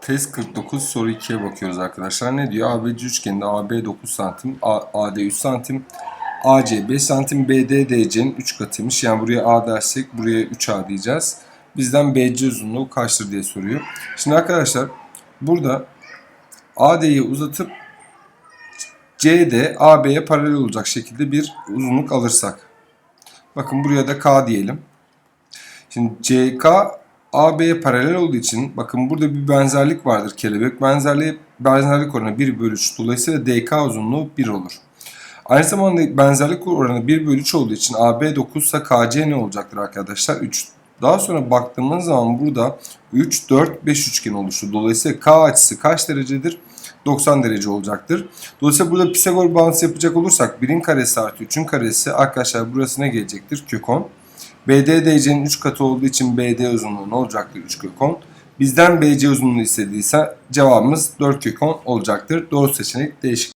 Test 49 soru 2'ye bakıyoruz arkadaşlar. Ne diyor? ABC üçgeninde AB 9 santim, AD 3 santim, AC 5 santim, BD DC'nin 3 katıymış. Yani buraya A dersek buraya 3A diyeceğiz. Bizden BC uzunluğu kaçtır diye soruyor. Şimdi arkadaşlar burada AD'yi uzatıp CD AB'ye paralel olacak şekilde bir uzunluk alırsak. Bakın buraya da K diyelim. Şimdi CK AB'ye paralel olduğu için bakın burada bir benzerlik vardır kelebek. Benzerliği benzerlik oranı 1 bölü 3. Dolayısıyla DK uzunluğu 1 olur. Aynı zamanda benzerlik oranı 1 bölü 3 olduğu için AB 9 ise KC ne olacaktır arkadaşlar? 3. Daha sonra baktığımız zaman burada 3, 4, 5 üçgen oluştu. Dolayısıyla K açısı kaç derecedir? 90 derece olacaktır. Dolayısıyla burada Pisagor bağıntısı yapacak olursak 1'in karesi artı 3'ün karesi arkadaşlar burası ne gelecektir? Kök 10. BD DC'nin 3 katı olduğu için BD uzunluğu ne olacaktır? 3 kök 10. Bizden BC uzunluğu istediyse cevabımız 4 kök 10 olacaktır. Doğru seçenek değişik.